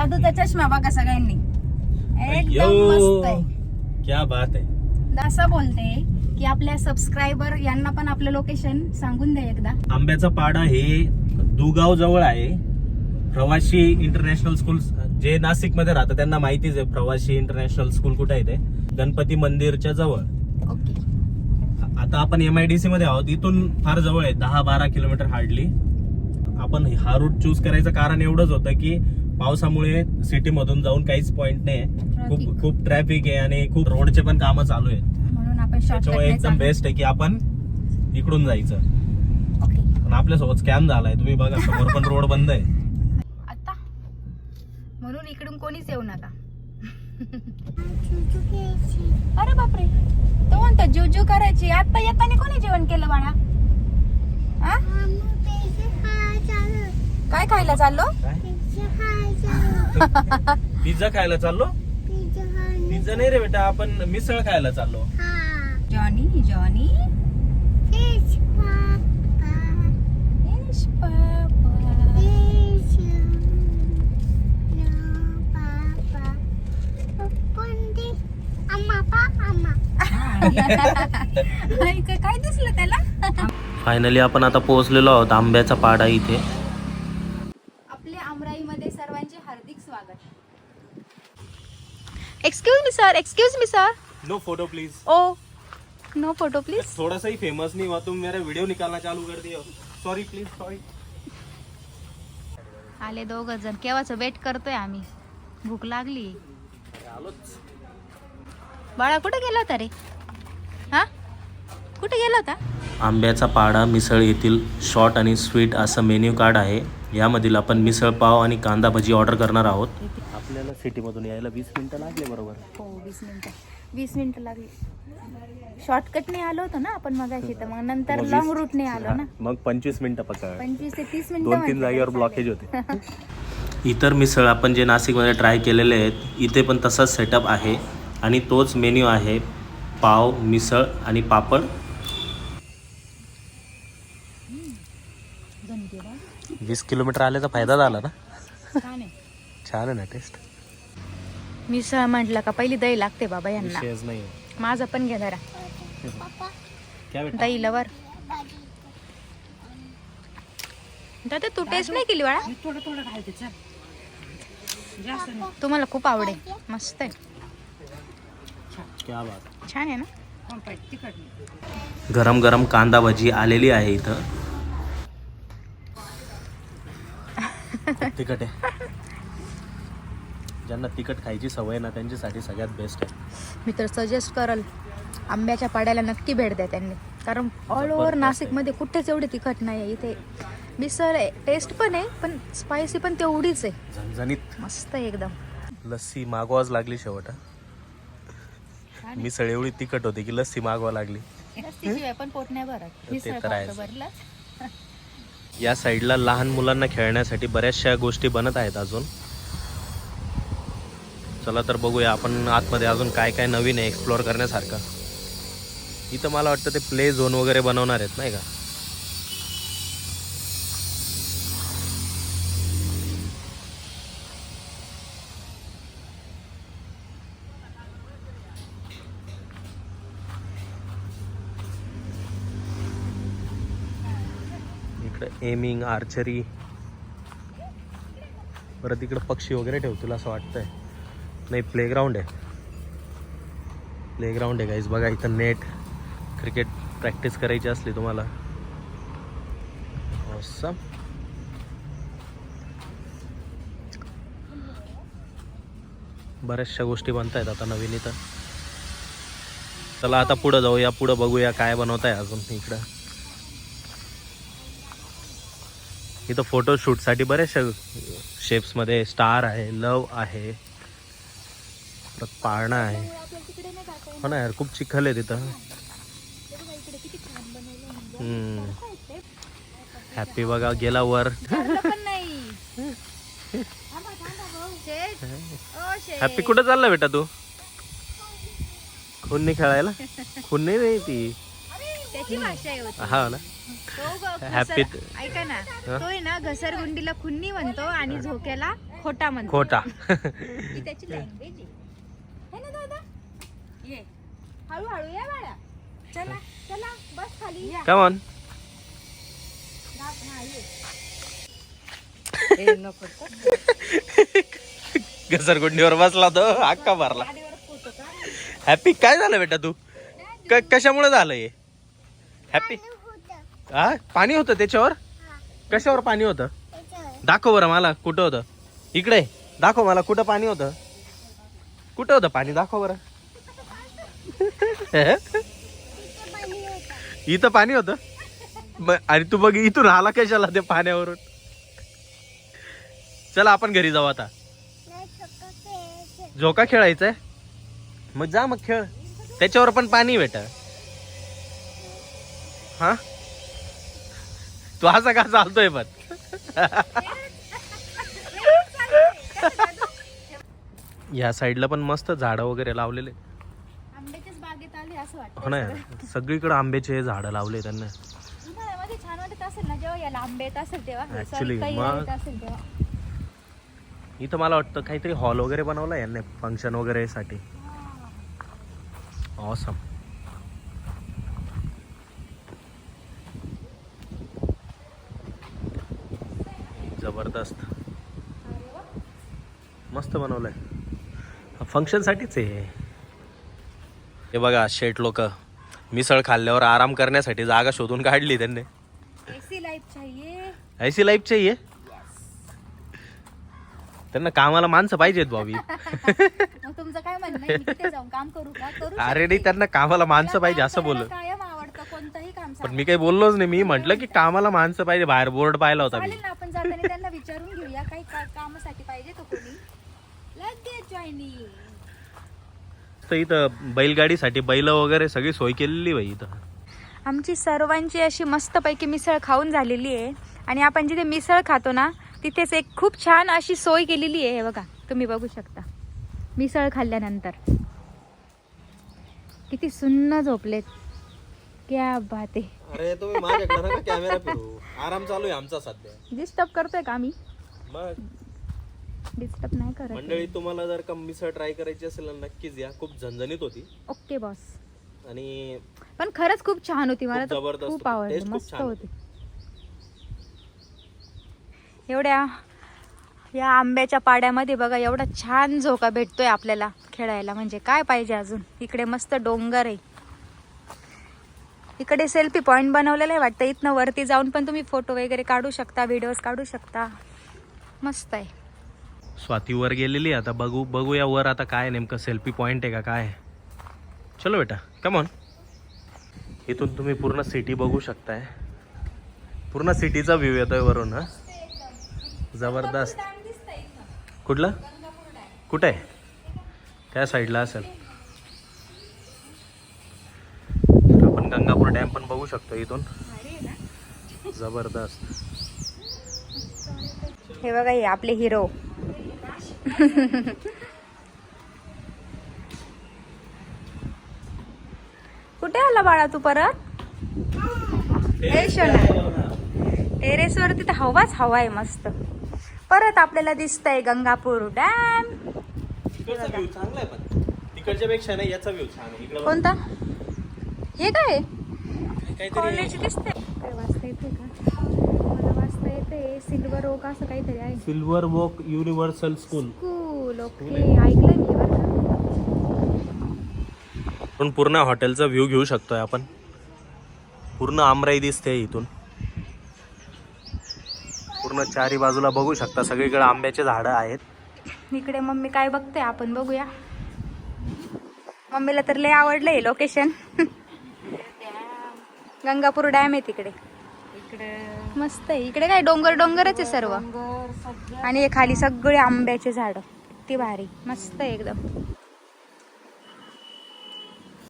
जादूचा चष्मा बघा सगळ्यांनी. एकदम अय्यो. मस्त आहे. क्या बात आहे. असं बोलते की आपल्या सबस्क्रायबर यांना पण आपलं लोकेशन सांगून द्या एकदा. आंब्याचा पाडा हे दुगाव जवळ आहे. प्रवासी इंटरनॅशनल स्कूल जे नाशिकमध्ये राहतं त्यांना माहितीच आहे प्रवासी इंटरनॅशनल स्कूल कुठे आहे ते. गणपती मंदिरच्या जवळ. ओके. आता आपण एम आय डी सी मध्ये आहोत. इथून फार जवळ आहे दहा बारा किलोमीटर हार्डली आपण हा रूट चूज करायचं कारण एवढंच होतं की पावसामुळे सिटी मधून जाऊन काहीच पॉइंट नाही. खूप. खूप ट्रॅफिक आहे आणि खूप रोडचे पण कामं चालू आहेत. म्हणून आपण त्याच्यामुळे एकदम बेस्ट आहे की आपण इकडून जायचं. पण आपल्यासोबत स्कॅम झालाय. तुम्ही बघा समोर पण रोड बंद आहे. आता? म्हणून इकडून कोणीच येऊ नका. अरे बापरे. तो म्हणतो जुजू करायची. आता येताना कोणी जेवण केलं बाळा? काय खायला चाललो? पिझ्झा खायला चाललो? पिझ्झा नाही रे बेटा आपण मिसळ खायला चाललो. Johnny Johnny? काय दिसलं त्याला? फायनली आपण आता पोहोचलेलो आहोत आंब्याचा पाडा इथे आपल्या अमराईमध्ये सर्वांचे हार्दिक स्वागत. Excuse me sir excuse me sir no photo please oh no photo please थोड़ा सा ही फेमस नहीं हुआ तुम मेरा वीडियो निकालना चालू कर दिए सॉरी प्लीज सॉरी आले दोघ जण केव्हाच वेट करतोय आम्ही? भूक लागली. आलोच. बाळा कुठे गेला होता रे? हा? कुठे गेला होता? आंब्याचा पाडा मिसळ येथील शॉर्ट आणि स्वीट असं मेन्यू कार्ड आहे. यामधील आपण मिसळ पाव आणि कांदा भजी ऑर्डर करणार आहोत. आपल्याला सिटीमधून यायला वीस मिनिटं लागले बरोबर? हो वीस मिनिटं. वीस मिनिटं लागली. शॉर्टकटने आलो होतो ना आपण मगाशी तर मग नंतर मग वीस- लॉंग रूटने आलो ना. मग पंचवीस मिनिटं पकड पंचवीस ते तीस मिनिटं दोन तीन जागेवर ब्लॉकेज होते. इतर मिसळ आपण जे नाशिकमध्ये ट्राय केलेले आहेत इथे पण तसाच सेटअप आहे आणि तोच मेन्यू आहे पाव मिसळ आणि पापड. वीस किलोमीटर आल्याचा फायदा झाला ना? छान आहे. ना टेस्ट. मिसळ म्हटलं का पहिली दही लागते बाबा यांना. माझं पण घे जरा. क्या बेटा? दही लवर. दादा तू टेस्ट नाही केली बाळा? थोडं थोडं घालते चल. जास्त नाही. तुम्हाला खूप आवडेल. मस्त आहे. क्या बात. छान आहे ना? कॉम्पॅक्ट तिखट नाही. गरम गरम कांदा भजी आलेली आहे इथं. तिखट आहे. ज्यांना तिखट खायची सवय ना त्यांच्यासाठी सगळ्यात बेस्ट आहे. मी तर सजेस्ट करल आंब्याच्या पाड्याला नक्की भेट द्या त्यांनी. कारण ऑल ओव्हर नाशिकमध्ये कुठेच एवढे तिखट नाही आहे इथे मिसळ टेस्ट पण आहे पण स्पायसी पण तेवढीच आहे. झणझणीत. मस्त आहे एकदम. लस्सी मागवाच लागली शेवट. मिसळ एवढी तिखट होती की लस्सी मागवा लागली. पण पोट नाही भरत. ते मिसळ तर आहेच. या साईडला लहान मुलांना खेळण्यासाठी बऱ्याचशा गोष्टी बनत आहेत अजून. चला तर बघूया आपण आतमध्ये अजून काय काय नवीन आहे एक्सप्लोअर करण्यासारखं. इथं मला वाटतं ते प्ले झोन वगैरे बनवणार आहेत नाही का? इकडं एमिंग आर्चरी परत इकडं पक्षी वगैरे ठेवतील असं वाटतंय. नाही प्लेग्राऊंड आहे. प्लेग्राऊंड आहे गाईज बघा इथं नेट क्रिकेट प्रॅक्टिस करायची असली तुम्हाला. Awesome. बऱ्याचशा गोष्टी बनतायत आहेत आता नवीन इथं. चला आता पुढं जाऊया पुढं बघूया काय बनवत आहे अजून इकडं. इथं फोटोशूटसाठी बऱ्याचशा शेप्समध्ये स्टार आहे लव आहे परत पाळणा आहे. हो ना यार खूप चिखल आहे तिथं. हॅपी बघा गेला वर. हॅपी कुठं चालला बेटा तू? खुन्नी खेळायला? खुन्नी नाही ती. त्याची भाषा आहे होती. हा ना. तो ग- Happy घसर- ऐका ना. तो आहे ना घसरगुंडीला खुन्नी म्हणतो आणि झोक्याला खोटा म्हणते. खोटा. ही त्याची लँग्वेज आहे. है ना दादा. ये. हळूहळू ये बाळा. चला चला बस खाली. या. नको तर. घसरगुंडीवर बसला तो हक्का भरला हॅपी काय झालं बेटा तू? क- कशामुळे झालं हे? हॅपी हा? पाणी होतं त्याच्यावर? कशावर पाणी होतं? दाखव बरं मला कुठं होतं? इकडे. दाखव मला कुठं पाणी होतं? कुठं होतं पाणी? दाखव बरं. इथं पाणी होतं? आणि तू बघ इथून आला कशाला ते पाण्यावरून? चला आपण घरी जाऊ आता. झोका खेळायचंय. मग जा मग खेळ. त्याच्यावर पण पाणी भेट हा? तू असा का चालतोय पण? या साईडला पण मस्त झाडं वगैरे लावलेले. हो ना यार. सगळीकडे आंब्याचे झाडं लावले त्यांना. मग- इथं मला वाटतं काहीतरी हॉल वगैरे बनवला यांनी फंक्शन वगैरे साठी ऑसम जबरदस्त मस्त बनवलंय. फंक्शन साठीच आहे हे. बघा शेट लोक. मिसळ खाल्ल्यावर आराम करण्यासाठी जागा शोधून काढली त्यांनी. एसी लाईफ चाहिए. ऐसी लाईफ चाहिए? त्यांना कामाला माणसं पाहिजेत भावी मग तुमचं काय म्हणणं अरे नाही त्यांना कामाला माणसं पाहिजे असं बोल पण. मी काही बोललोच नाही. मी म्हटलं की कामाला माणसं पाहिजे. बाहेर बोर्ड पाहिला होता मी. चालेल ना आपण जाताना त्यांना विचारून घेऊया. काही का- कामासाठी पाहिजे तो कोणी. लगेच जॉईनिंग तर इथं बैलगाडीसाठी बैल वगैरे सगळी सोय केलेली बाई इथं. आमची सर्वांची अशी मस्तपैकी मिसळ खाऊन झालेली आहे. आणि आपण जिथे मिसळ खातो ना तिथेच एक खूप छान अशी सोय केलेली आहे. हे बघा तुम्ही बघू शकता. मिसळ खाल्ल्यानंतर. किती सुन्न झोपलेत. क्या बात आहे. अरे तुम्ही माझ्याकडे नका कॅमेरा फिरू आराम चालू आहे आमचा सध्या. डिस्टर्ब करतोय का आम्ही? मग? डिस्टर्ब नाही करत. मंडळी तुम्हाला जर का मिसळ ट्राय करायची असेल ना नक्कीच या. खूप झणझणीत होती. ओके बॉस आणि पण खरंच खूप छान होती. मला खूप तर जबरदस्त खूप होती. आवडली. Taste खूप मस्त छान होती. एवढ्या या आंब्याच्या पाड्यामध्ये बघा एवढा छान झोका भेटतोय आपल्याला खेळायला. म्हणजे काय पाहिजे अजून? इकडे मस्त डोंगर आहे. इकडे सेल्फी पॉइंट बनवलेला आहे वाटतं. इथनं वरती जाऊन पण तुम्ही फोटो वगैरे काढू शकता व्हिडिओज काढू शकता. मस्त आहे. स्वाती वर गेलेली आता बघू बघूया वर आता काय नेमकं सेल्फी पॉइंट आहे का काय चलो बेटा कमॉन इथून तुम्ही पूर्ण सिटी बघू शकताय. पूर्ण सिटीचा व्ह्यू येतोय वरून हा? जबरदस्त. कुठलं? कुठं? आहे त्या साईडला असेल तर आपण गंगापूर डॅम पण बघू शकतो इथून. जबरदस्त. हे बघा हे आपले हिरो कुठे आला बाळा तू परत? टेरेस वरती तर हवाच हवा आहे मस्त. परत आपल्याला दिसतंय गंगापूर डॅम. कोणता? हे काय कॉलेज दिसते काय वाचता येते का? मला वाचता येते सिल्वर ओक असं काहीतरी आहे. Silver walk universal school school okay ऐकलं मी बरं का? पण पूर्ण हॉटेलचा व्ह्यू घेऊ शकतोय आपण. पूर्ण आमराई दिसते इथून. पूर्ण चारी बाजूला बघू शकता. सगळीकडे आंब्याचे झाडं आहेत. इकडे मम्मी काय बघते आपण बघूया. मम्मीला तर लय आवडलंय लोकेशन गंगापूर डॅम आहे तिकडे. इकडे मस्त आहे. इकडे काय डोंगर डोंगरच आहे सर्व. डोंगर सगळं. आणि हे खाली सगळे आंब्याचे झाड. किती भारी. मस्त आहे एकदम.